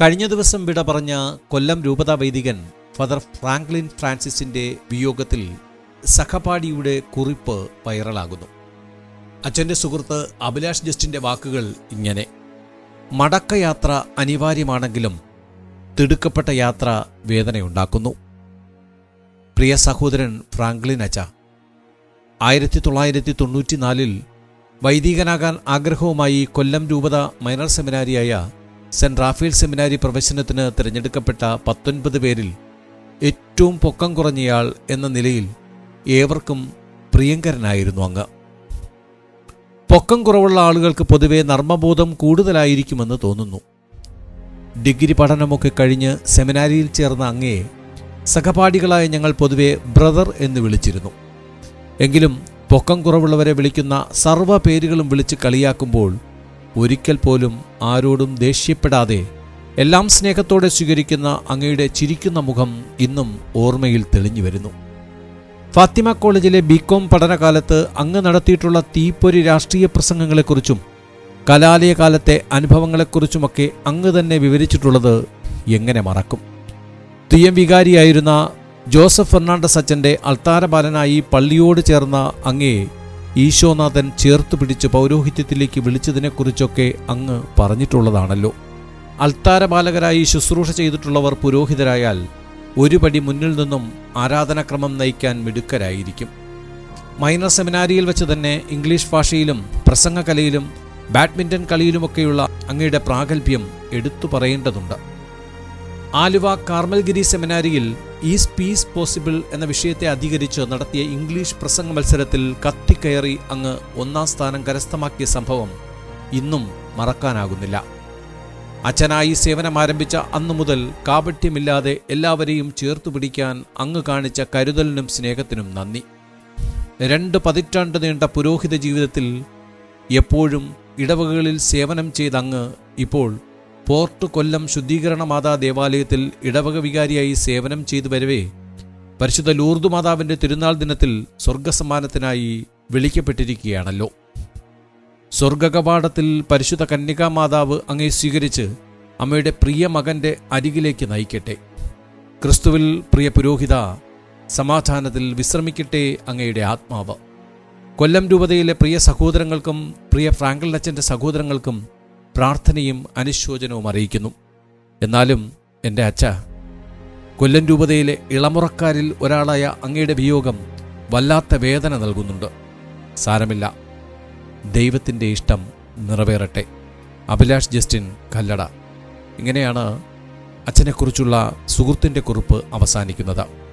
കഴിഞ്ഞ ദിവസം വിട പറഞ്ഞ കൊല്ലം രൂപതാ വൈദികൻ ഫാദർ ഫ്രാങ്ക്ലിൻ ഫ്രാൻസിസിന്റെ വിയോഗത്തിൽ സഹപാഠിയുടെ കുറിപ്പ് വൈറലാകുന്നു. അച്ഛന്റെ സുഹൃത്ത് അഭിലാഷ് ജസ്റ്റിന്റെ വാക്കുകൾ ഇങ്ങനെ മടക്കയാത്ര അനിവാര്യമാണെങ്കിലും തിടുക്കപ്പെട്ട യാത്ര വേദനയുണ്ടാക്കുന്നു. പ്രിയ സഹോദരൻ ഫ്രാങ്ക്ലിൻ അച്ച ആയിരത്തി തൊള്ളായിരത്തി തൊണ്ണൂറ്റിനാലിൽ വൈദികനാകാൻ ആഗ്രഹവുമായി കൊല്ലം രൂപത മൈനർ സെമിനാരിയായ സെന്റ് റാഫേൽ സെമിനാരി പ്രവേശനത്തിന് തിരഞ്ഞെടുക്കപ്പെട്ട പത്തൊൻപത് പേരിൽ ഏറ്റവും പൊക്കം കുറഞ്ഞയാൾ എന്ന നിലയിൽ ഏവർക്കും പ്രിയങ്കരനായിരുന്നു അങ്ങ്. പൊക്കം കുറവുള്ള ആളുകൾക്ക് പൊതുവെ നർമ്മബോധം കൂടുതലായിരിക്കുമെന്ന് തോന്നുന്നു. ഡിഗ്രി പഠനമൊക്കെ കഴിഞ്ഞ് സെമിനാരിയിൽ ചേർന്ന അങ്ങയെ സഹപാഠികളായ ഞങ്ങൾ പൊതുവെ ബ്രദർ എന്ന് വിളിച്ചിരുന്നു. എങ്കിലും പൊക്കം കുറവുള്ളവരെ വിളിക്കുന്ന സർവ പേരുകളും വിളിച്ച് കളിയാക്കുമ്പോൾ ഒരിക്കൽ പോലും ആരോടും ദേഷ്യപ്പെടാതെ എല്ലാം സ്നേഹത്തോടെ സ്വീകരിക്കുന്ന അങ്ങയുടെ ചിരിക്കുന്ന മുഖം ഇന്നും ഓർമ്മയിൽ തെളിഞ്ഞു വരുന്നു ഫാത്തിമ കോളേജിലെ ബികോം പഠനകാലത്ത് അങ്ങ് നടത്തിയിട്ടുള്ള തീപ്പൊരി രാഷ്ട്രീയ പ്രസംഗങ്ങളെക്കുറിച്ചും കലാലയകാലത്തെ അനുഭവങ്ങളെക്കുറിച്ചുമൊക്കെ അങ്ങ് തന്നെ വിവരിച്ചിട്ടുള്ളത് എങ്ങനെ മറക്കും. തുയ്യം വികാരിയായിരുന്ന ജോസഫ് ഫെർണാണ്ടസ് അച്ഛന്റെ അൾത്താരബാലനായി പള്ളിയോട് ചേർന്ന അങ്ങയെ ഈശോനാഥൻ ചേർത്ത് പിടിച്ച് പൗരോഹിത്യത്തിലേക്ക് വിളിച്ചതിനെക്കുറിച്ചൊക്കെ അങ്ങ് പറഞ്ഞിട്ടുള്ളതാണല്ലോ. അൽത്താരപാലകരായി ശുശ്രൂഷ ചെയ്തിട്ടുള്ളവർ പുരോഹിതരായാൽ ഒരു പടി മുന്നിൽ നിന്നും ആരാധനാക്രമം നയിക്കാൻ മിടുക്കരായിരിക്കും. മൈനർ സെമിനാരിയിൽ വെച്ച് തന്നെ ഇംഗ്ലീഷ് ഭാഷയിലും പ്രസംഗകലയിലും ബാഡ്മിന്റൺ കളിയിലുമൊക്കെയുള്ള അങ്ങയുടെ പ്രാഗൽഭ്യം എടുത്തു പറയേണ്ടതുണ്ട്. ആലുവ കാർമൽഗിരി സെമിനാരിയിൽ ഈസ് പീസ് പോസിബിൾ എന്ന വിഷയത്തെ അധികരിച്ച് നടത്തിയ ഇംഗ്ലീഷ് പ്രസംഗ മത്സരത്തിൽ കത്തിക്കയറി അങ്ങ് ഒന്നാം സ്ഥാനം കരസ്ഥമാക്കിയ സംഭവം ഇന്നും മറക്കാനാകുന്നില്ല. അച്ഛനായി സേവനം ആരംഭിച്ച അന്നു മുതൽ കാപട്യമില്ലാതെ എല്ലാവരെയും ചേർത്തു പിടിക്കാൻ അങ്ങ് കാണിച്ച കരുതലിനും സ്നേഹത്തിനും നന്ദി. രണ്ട് പതിറ്റാണ്ട് നീണ്ട പുരോഹിത ജീവിതത്തിൽ എപ്പോഴും ഇടവകകളിൽ സേവനം ചെയ്ത അങ്ങ് ഇപ്പോൾ പോർട്ട് കൊല്ലം ശുദ്ധീകരണ മാതാ ദേവാലയത്തിൽ ഇടവക വികാരിയായി സേവനം ചെയ്തു വരവേ. പരിശുദ്ധ ലൂർദു മാതാവിന്റെ തിരുനാൾ ദിനത്തിൽ സ്വർഗസമ്മാനത്തിനായി വിളിക്കപ്പെട്ടിരിക്കുകയാണല്ലോ. സ്വർഗകവാടത്തിൽ പരിശുദ്ധ കന്യകാ മാതാവ് അങ്ങേ സ്വീകരിച്ച് അമ്മയുടെ പ്രിയ മകന്റെ അരികിലേക്ക് നയിക്കട്ടെ. ക്രിസ്തുവിൽ പ്രിയ പുരോഹിത സമാധാനത്തിൽ വിശ്രമിക്കട്ടെ അങ്ങയുടെ ആത്മാവ്. കൊല്ലം രൂപതയിലെ പ്രിയ സഹോദരങ്ങൾക്കും പ്രിയ ഫ്രാങ്കൽ അച്ഛന്റെ സഹോദരങ്ങൾക്കും പ്രാർത്ഥനയും അനുശോചനവും അറിയിക്കുന്നു. എന്നാലും എന്റെ അച്ഛ കൊല്ലം രൂപതയിലെ ഇളമുറക്കാരിൽ ഒരാളായ അങ്ങയുടെ വിയോഗം വല്ലാത്ത വേദന നൽകുന്നുണ്ട്. സാരമില്ല. ദൈവത്തിന്റെ ഇഷ്ടം നിറവേറട്ടെ. അഭിലാഷ് ജസ്റ്റിൻ കല്ലട. ഇങ്ങനെയാണ് അച്ഛനെക്കുറിച്ചുള്ള സുഹൃത്തിന്റെ കുറിപ്പ് അവസാനിക്കുന്നത്.